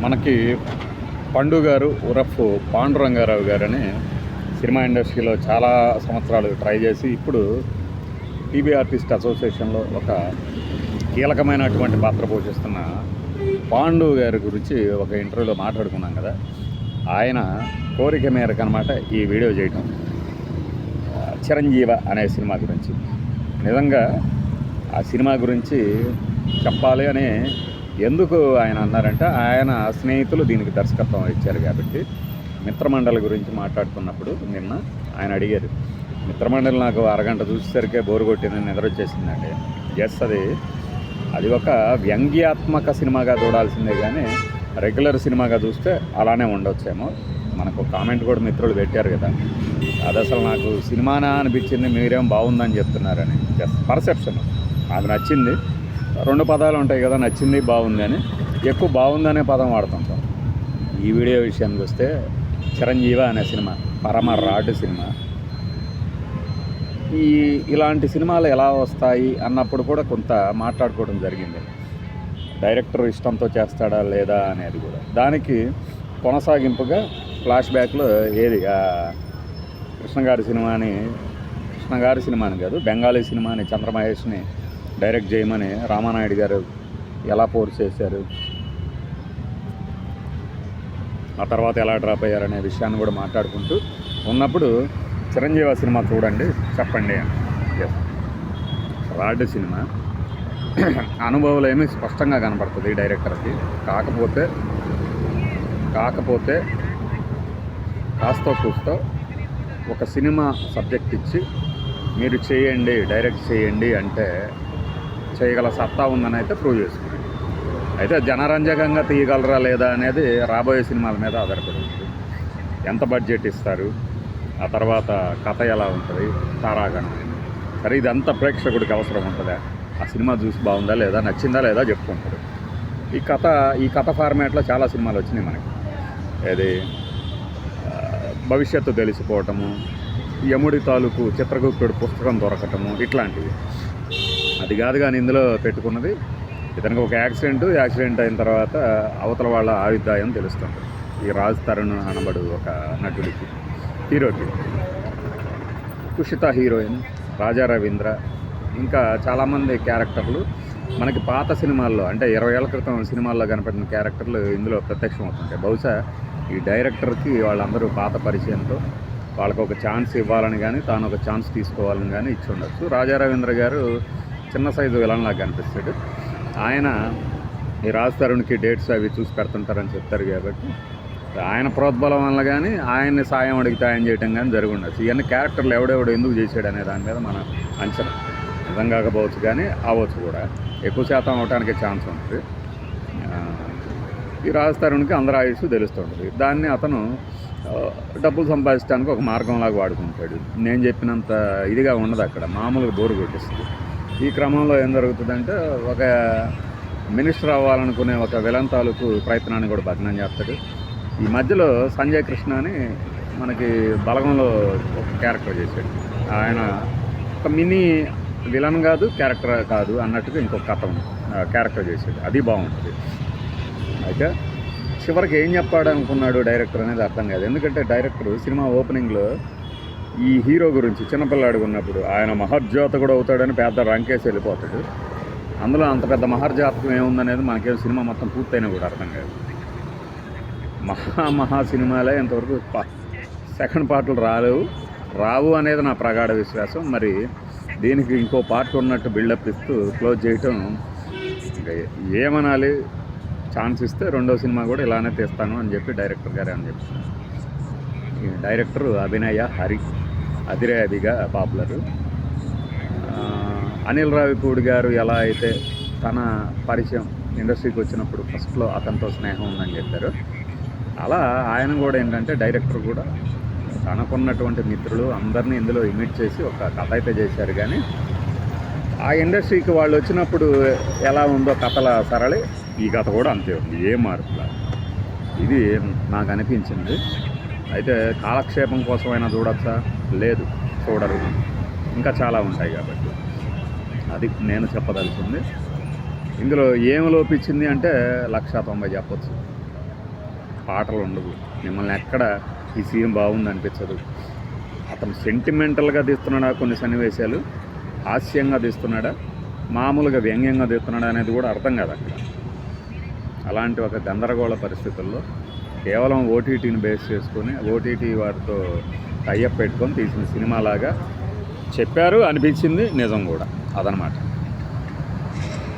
మనకి పండు గారు ఉరఫ్ పాండురంగారావు గారని సినిమా ఇండస్ట్రీలో చాలా సంవత్సరాలు ట్రై చేసి ఇప్పుడు టీవీ ఆర్టిస్ట్ అసోసియేషన్లో ఒక కీలకమైనటువంటి పాత్ర పోషిస్తున్న పాండు గారి గురించి ఒక ఇంటర్వ్యూలో మాట్లాడుకున్నాం కదా. ఆయన కోరిక మేరకు అనమాట ఈ వీడియో చేయటం. చిరంజీవ అనే సినిమా గురించి. నిజంగా ఆ సినిమా గురించి చెప్పాలి అని ఎందుకు ఆయన అన్నారంటే ఆయన స్నేహితులు దీనికి దర్శకత్వం ఇచ్చారు కాబట్టి. మిత్రమండలి గురించి మాట్లాడుతున్నప్పుడు నిన్న ఆయన అడిగారు మిత్రమండలి నాకు అరగంట చూసేసరికే బోరు కొట్టిందని నిద్ర వచ్చేసిందండి ఎస్ అది అది ఒక వ్యంగ్యాత్మక సినిమాగా చూడాల్సిందే కానీ రెగ్యులర్ సినిమాగా చూస్తే అలానే ఉండొచ్చేమో. మనకు కామెంట్ కూడా మిత్రులు పెట్టారు కదా. అది అసలు నాకు సినిమానా అనిపించింది మీరేం బాగుందని చెప్తున్నారని. Just perception. అది నచ్చింది. రెండు పదాలు ఉంటాయి కదా నచ్చింది బాగుంది అని. ఎక్కువ బాగుందనే పదం వాడుతుంటాం ఈ వీడియో విషయానికి వస్తే చిరంజీవి అనే సినిమా పరమ రాడ్ సినిమా. ఈ ఇలాంటి సినిమాలు ఎలా వస్తాయి అన్నప్పుడు కూడా కొంత మాట్లాడుకోవడం జరిగింది. డైరెక్టర్ ఇష్టంతో చేస్తాడా లేదా అనేది కూడా. దానికి కొనసాగింపుగా ఫ్లాష్ బ్యాక్లో ఏది కృష్ణగారి సినిమాని కృష్ణగారి సినిమాని కాదు బెంగాలీ సినిమాని చంద్రమహేష్ని డైరెక్ట్ చేయమని రామానాయుడు గారు ఎలా ఫోర్స్ చేశారు? ఆ తర్వాత ఎలా డ్రాప్ అయ్యారనే విషయాన్ని కూడా మాట్లాడుకుంటూ ఉన్నప్పుడు చిరంజీవి సినిమా చూడండి చెప్పండి రాడ్ సినిమా. అనుభవాలు ఏమి స్పష్టంగా కనపడుతుంది డైరెక్టర్కి. కాకపోతే కాకపోతే కాస్తో కూస్తో ఒక సినిమా సబ్జెక్ట్ ఇచ్చి మీరు చేయండి డైరెక్ట్ చేయండి అంటే చేయగల సత్తా ఉందని అయితే ప్రూవ్ చేసుకున్నాడు అయితే జనరంజకంగా తీయగలరా లేదా అనేది రాబోయే సినిమాల మీద ఆధారపడి ఉంటుంది. ఎంత బడ్జెట్ ఇస్తారు? ఆ తర్వాత కథ ఎలా ఉంటుంది? తారాగణం. సరే ఇదంతా ప్రేక్షకుడికి అవసరం ఉంటుందా? ఆ సినిమా చూసి బాగుందా లేదా? నచ్చిందా లేదా చెప్పుకుంటాడు ఈ కథ ఈ కథ ఫార్మాట్లో చాలా సినిమాలు వచ్చినాయి మనకి. ఏది? భవిష్యత్తు తెలిసిపోవటము యముడి తాలూకు చిత్రగుప్తుడు పుస్తకం దొరకటము ఇట్లాంటివి. అది కాదు కానీ ఇందులో పెట్టుకున్నది ఇతనికి ఒక యాక్సిడెంట్ యాక్సిడెంట్ అయిన తర్వాత అవతల వాళ్ళ ఆయుధాయం తెలుస్తుంది. ఈ రాజ్ తరుణ్ అనబడు ఒక నటుడికి హీరోకి. కుషిత హీరోయిన్ రాజా రవీంద్ర ఇంకా చాలామంది క్యారెక్టర్లు. మనకి పాత సినిమాల్లో అంటే ఇరవై ఏళ్ళ క్రితం సినిమాల్లో కనపడిన క్యారెక్టర్లు ఇందులో ప్రత్యక్షం అవుతుంటాయి బహుశా ఈ డైరెక్టర్కి వాళ్ళందరూ పాత పరిచయంతో వాళ్ళకు ఒక ఛాన్స్ ఇవ్వాలని కానీ తాను ఒక ఛాన్స్ తీసుకోవాలని కానీ ఇచ్చి ఉండొచ్చు. రాజా రవీంద్ర గారు చిన్న సైజు విలన్లాగా అనిపిస్తాడు. కనిపిస్తాడు ఆయన ఈ రాజ్ తరుణ్కి డేట్స్ అవి చూసి పెడుతుంటారని చెప్తారు కాబట్టి ఆయన ప్రోద్బలం వల్ల కానీ ఆయన్ని సాయం అడిగితే ఆయన చేయటం కానీ జరిగి ఉండొచ్చు ఇవన్నీ క్యారెక్టర్లు ఎవడెవడు ఎందుకు చేశాడు అనే దాని మీద మన అంచనా. నిజం కాకపోవచ్చు కానీ అవ్వచ్చు కూడా. ఎక్కువ శాతం అవడానికి ఛాన్స్ ఉంటుంది. ఈ రాజ్ తరుణ్కి అందరి ఆయుష్ తెలుస్తుంటుంది దాన్ని అతను డబ్బులు సంపాదించడానికి ఒక మార్గంలాగా వాడుకుంటాడు. నేను చెప్పినంత ఇదిగా ఉండదు అక్కడ. మామూలుగా బోరు కొట్టేస్తుంది. ఈ క్రమంలో ఏం జరుగుతుందంటే ఒక మినిస్టర్ అవ్వాలనుకునే ఒక విలన్ తాలూకు ప్రయత్నాన్ని కూడా భగ్నం చేస్తాడు. ఈ మధ్యలో సంజయ్ కృష్ణ అని మనకి బలగంలో ఒక క్యారెక్టర్ చేశాడు. ఆయన ఒక మినీ విలన్ కాదు క్యారెక్టర్ కాదు అన్నట్టుగా ఇంకొక కథ ఉంది. క్యారెక్టర్ చేశాడు. అది బాగుంటుంది. అయితే చివరికి ఏం చెప్పాడు అనుకున్నాడు డైరెక్టర్ అనేది అర్థం కాదు. ఎందుకంటే డైరెక్టర్ సినిమా ఓపెనింగ్లో ఈ హీరో గురించి చిన్నపిల్లాడు ఉన్నప్పుడు ఆయన మహర్జాతకుడు అవుతాడని పెద్ద రంకేసి వెళ్ళిపోతాడు. అందులో అంత పెద్ద మహర్జాతకం ఏముందనేది మనకేం సినిమా మొత్తం పూర్తయినా కూడా అర్థం కాదు. మహా మహా సినిమాలే ఇంతవరకు సెకండ్ పార్ట్లు రాలేవు. రావు అనేది నా ప్రగాఢ విశ్వాసం. మరి దీనికి ఇంకో పార్ట్ ఉన్నట్టు బిల్డప్ ఇస్తూ క్లోజ్ చేయటం ఏమనాలి? ఛాన్స్ ఇస్తే రెండో సినిమా కూడా ఇలానే తీస్తాను అని చెప్పి డైరెక్టర్ గారే అని చెప్తున్నారు? డైరెక్టర్ అభినయ హరి. అదిరే పాపులర్. అనిల్ రావిపూడి గారు ఎలా అయితే తన పరిచయం ఇండస్ట్రీకి వచ్చినప్పుడు ఫస్ట్లో అతనితో స్నేహం ఉందని చెప్పారు. అలా ఆయన కూడా ఏంటంటే డైరెక్టర్ కూడా తనకున్నటువంటి మిత్రులు అందరినీ ఇందులో ఇమిట్ చేసి ఒక కథ అయితే చేశారు. కానీ ఆ ఇండస్ట్రీకి వాళ్ళు వచ్చినప్పుడు ఎలా ఉందో కథల సరళి ఈ కథ కూడా అంతే ఉంది ఏ మార్పులా. ఇది నాకు అనిపించింది. అయితే కాలక్షేపం కోసమైనా చూడొచ్చా? లేదు. చూడరు. ఇంకా చాలా ఉంటాయి కాబట్టి. అది నేను చెప్పదలుచుంది ఇందులో ఏం లోపించింది అంటే లక్ష తొంభై చెప్పచ్చు. పాటలు ఉండవు. మిమ్మల్ని ఎక్కడ ఈ సీన్ బాగుంది అనిపించదు. అతను సెంటిమెంటల్గా తీస్తున్నాడా? కొన్ని సన్నివేశాలు. హాస్యంగా తీస్తున్నాడా? మామూలుగా వ్యంగ్యంగా తీస్తున్నాడా అనేది కూడా అర్థం కాదు అక్కడ. అలాంటి ఒక గందరగోళ పరిస్థితుల్లో కేవలం ఓటీటీని బేస్ చేసుకొని ఓటీటీ వారితో టైఅప్ పెట్టుకొని తీసిన సినిమాలాగా చెప్పారు అనిపించింది నిజం కూడా అదనమాట.